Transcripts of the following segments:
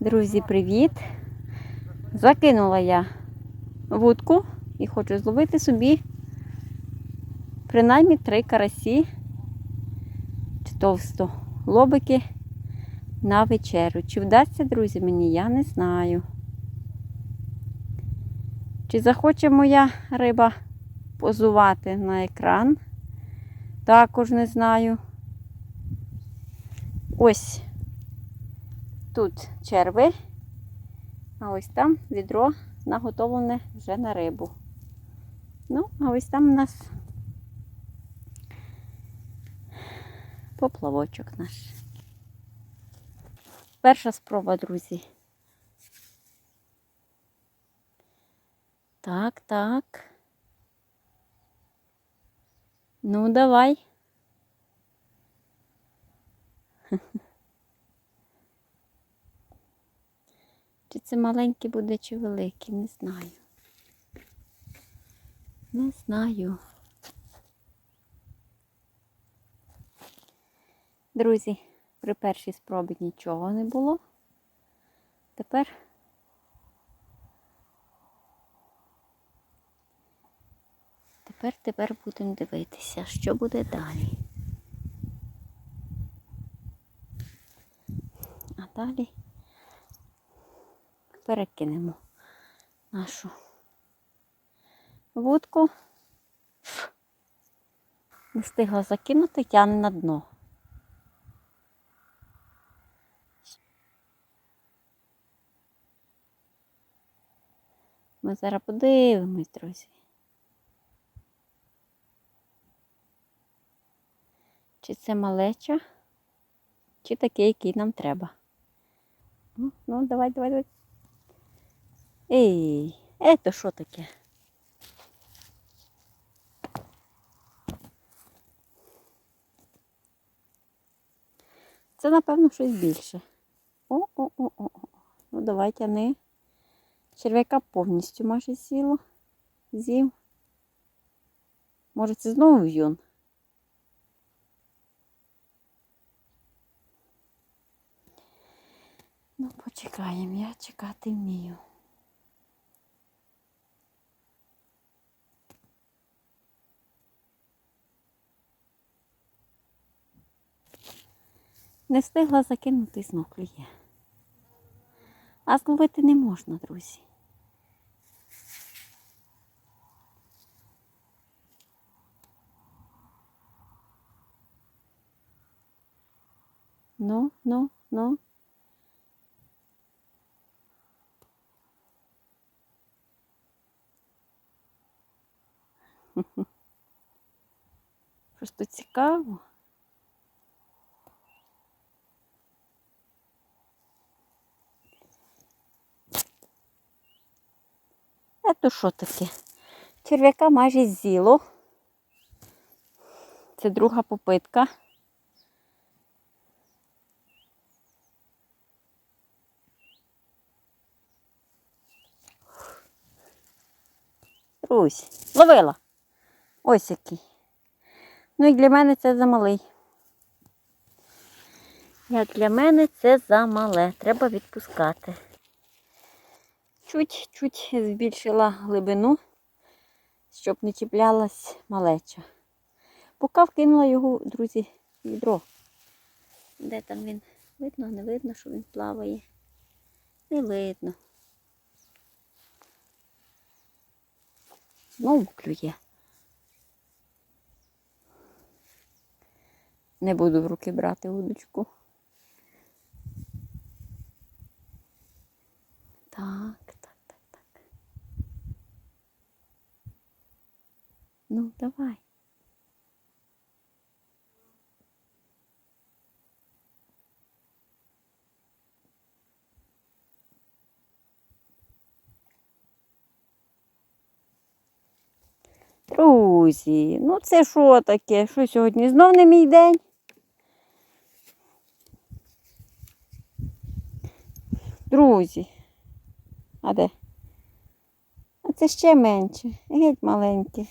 Друзі, привіт! Закинула я вудку і хочу зловити собі принаймні три карасі чи товсто лобики на вечерю. Чи вдасться, друзі, мені, я не знаю. Чи захоче моя риба позувати на екран? Також не знаю. Ось тут черви, а ось там відро наготовлене вже на рибу. Ну, а ось там у нас поплавочок наш. Перша спроба, друзі. Так, так. Ну, давай. Чи це маленький буде, чи великий, не знаю. Не знаю. Друзі, при першій спробі нічого не було. Тепер тепер, тепер будемо дивитися, що буде далі. А далі перекинемо нашу вудку. Не встигла закинути, тягне на дно. Ми зараз подивимось, друзі. Чи це малеча, чи такий, який нам треба. Ну, ну давай, давай, давай. Ей, это що таке? Це, напевно, щось більше. О-о-о-о. Ну, давай тяни. Черв'яка повністю майже сіло. З'їв. Може, це знову в'юн? Ну, почекаємо, я чекати вмію. Не встигла закинути знов клює. А зловити не можна, друзі. Ну, ну, ну. Просто цікаво. То що таке? Черв'яка майже з'їло. Це друга попитка. Русь, ловила. Ось який. Ну і для мене це замалий. Як для мене це замале. Треба відпускати. Чуть-чуть збільшила глибину, щоб не чіплялась малеча. Поки вкинула його, друзі, відро. Де там він? Видно, не видно, що він плаває. Не видно. Знову клює. Не буду в руки брати удочку. Так, так. Ну, давай. Друзі, ну це що таке? Що сьогодні? Знов не мій день? Друзі. А де? А це ще менше, геть маленьке.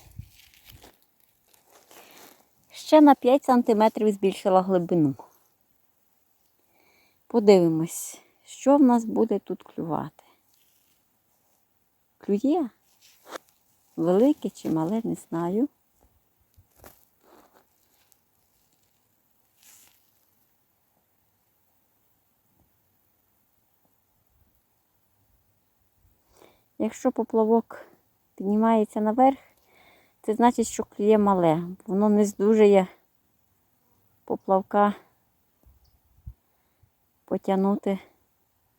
Ще на 5 см збільшила глибину. Подивимось, що в нас буде тут клювати. Клює? Велике чи мале, не знаю. Якщо поплавок піднімається наверх, це значить, що клює мале. Воно не здужує поплавка потягнути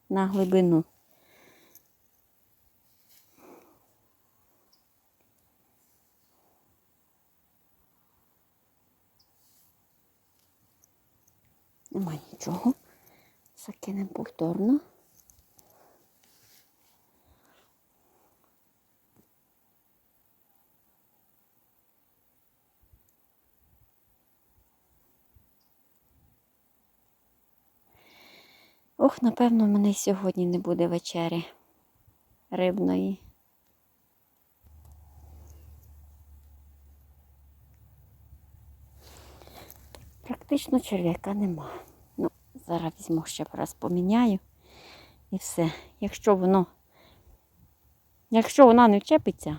на глибину. Нема нічого. Закинемо повторно. Ох, напевно, в мене сьогодні не буде вечері рибної. Практично черв'яка нема. Ну, зараз візьму ще раз поміняю і все. Якщо воно, якщо вона не вчепиться,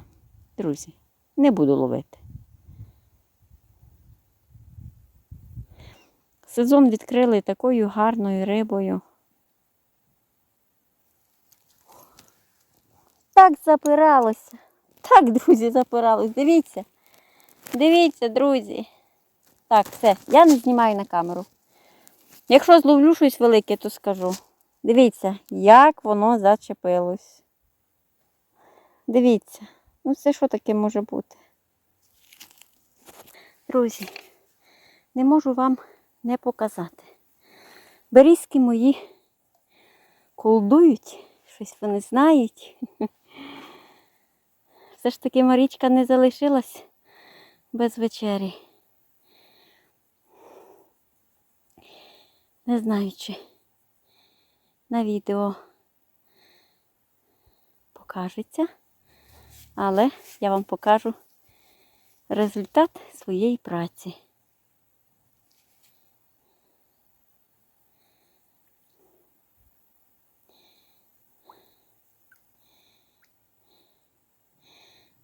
друзі, не буду ловити. Сезон відкрили такою гарною рибою. Так запиралося. Так, друзі, запиралось. Дивіться. Дивіться, друзі. Так, все, я не знімаю на камеру. Якщо зловлю щось велике, то скажу. Дивіться, як воно зачепилось. Дивіться, ну це що таке може бути? Друзі, не можу вам не показати. Берізки мої колдують, щось вони знають. Все ж таки Марічка не залишилась без вечері. Не знаю, чи на відео покажеться, але я вам покажу результат своєї праці.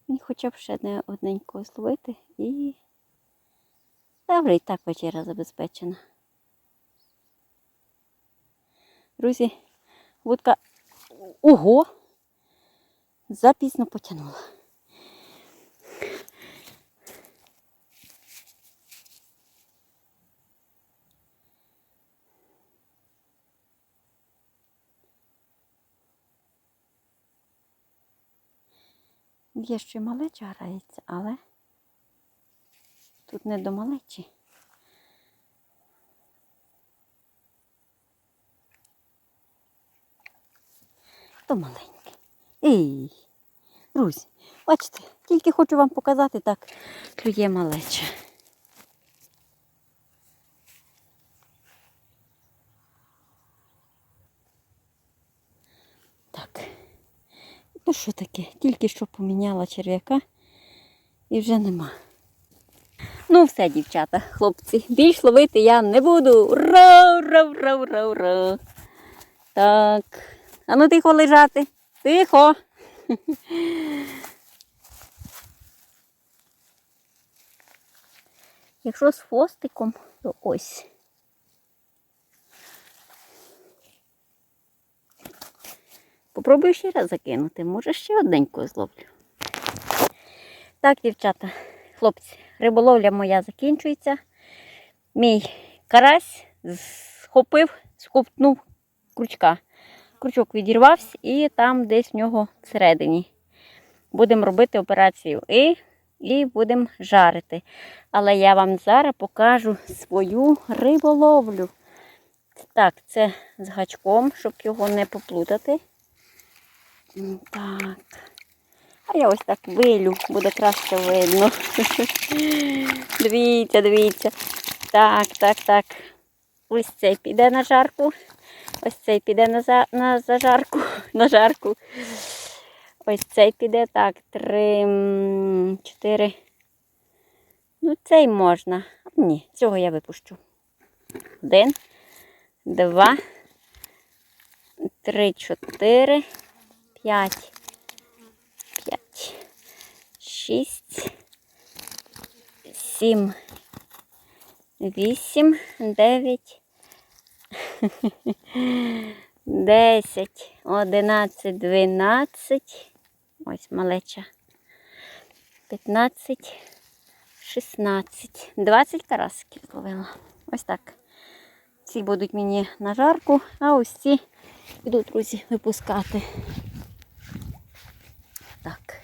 Мені хоча б ще не одненького зловити і добре, і так вечеря забезпечена. Друзі, вудка ого! Запізно потягнула. Є ще малеча грається, але тут не до малечі. То маленьке. Ей, друзі, бачите, тільки хочу вам показати, так клює малеча. Так. Ну що таке? Тільки що поміняла черв'яка і вже нема. Ну все, дівчата, хлопці, більш ловити я не буду. Ура, ура, ура, ура, ура. Так. А ну тихо лежати. Тихо. Якщо з хвостиком, то ось. Попробую ще раз закинути, може ще одненьку зловлю. Так, дівчата, хлопці, риболовля моя закінчується. Мій карась схопив, схопнув крючка. Крючок відірвався і там десь в нього всередині. Будемо робити операцію і, і будемо жарити. Але я вам зараз покажу свою риболовлю. Так, це з гачком, щоб його не поплутати. Так. А я ось так вилю, буде краще видно. Дивіться, дивіться. Так, так, так. Ось цей піде на жарку. Ось цей піде на, за, на зажарку. На жарку. Ось цей піде так. Три, чотири. Ну, цей можна. Ні, цього я випущу. Один, два, три, чотири, п'ять, п'ять, шість, сім, вісім, дев'ять, десять, одинадцять, дванадцять. Ось малеча. П'ятнадцять, шістнадцять, двадцять карасиків зловила. Ось так. Ці будуть мені на жарку, а ось ці піду, друзі, випускати. Так,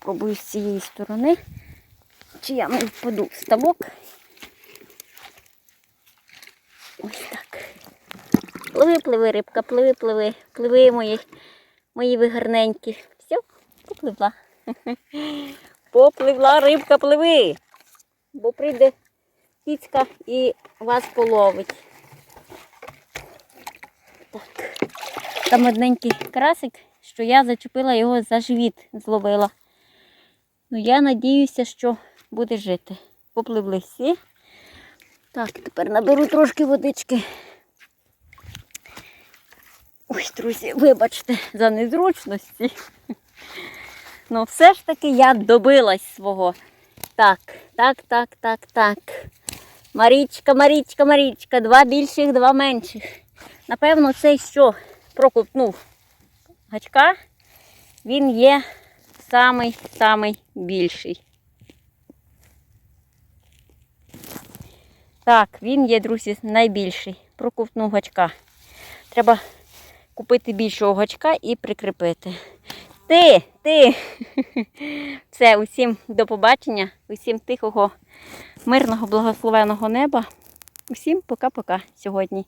попробую з цієї сторони, чи я не впаду в ставок. Ось так. Пливи, пливи, рибка, пливи, пливи, пливи мої, мої ви гарненькі. Все, попливла. Попливла рибка, пливи. Бо прийде кіцька і вас половить. Так. Там одненький красик, що я зачепила його за живіт, зловила. Ну, я надіюся, що буде жити. Попливли всі. Так, тепер наберу трошки водички. Ой, друзі, вибачте за незручності. Ну, все ж таки я добилась свого. Так, так, так, так, так. Марічка, Марічка, Марічка, два більших, два менших. Напевно, цей що проковтнув гачка, він є самий самий більший. Так, він є, друзі, найбільший. Проковтнув гачка. Треба купити більшого гачка і прикріпити. Ти, ти. Все, усім до побачення, усім тихого, мирного, благословеного неба. Усім пока-пока сьогодні.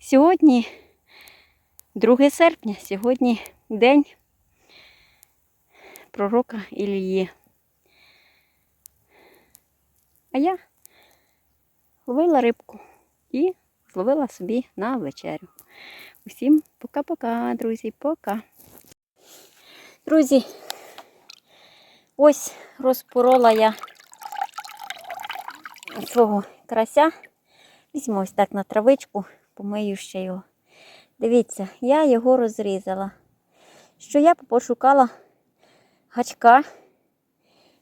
Сьогодні 2 серпня, сьогодні день пророка Ілії. А я ловила рибку і зловила собі на вечерю. Усім пока-пока, друзі, пока. Друзі, ось розпорола я свого карася. Візьму ось так на травичку, помию ще його. Дивіться, я його розрізала. Що я пошукала гачка,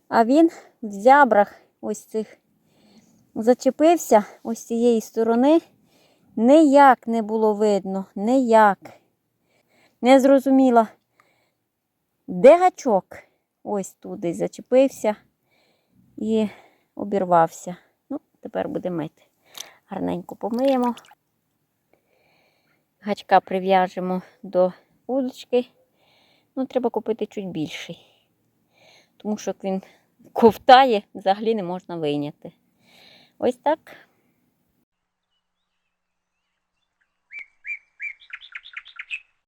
а він в зябрах ось цих зачепився ось цієї сторони. Ніяк не було видно, ніяк. Не зрозуміла, де гачок? Ось десь зачепився і обірвався. Ну, тепер буде мити. Гарненько помиємо. Гачка прив'яжемо до удочки. Ну, треба купити чуть більший. Тому що він ковтає, взагалі не можна вийняти. Ось так.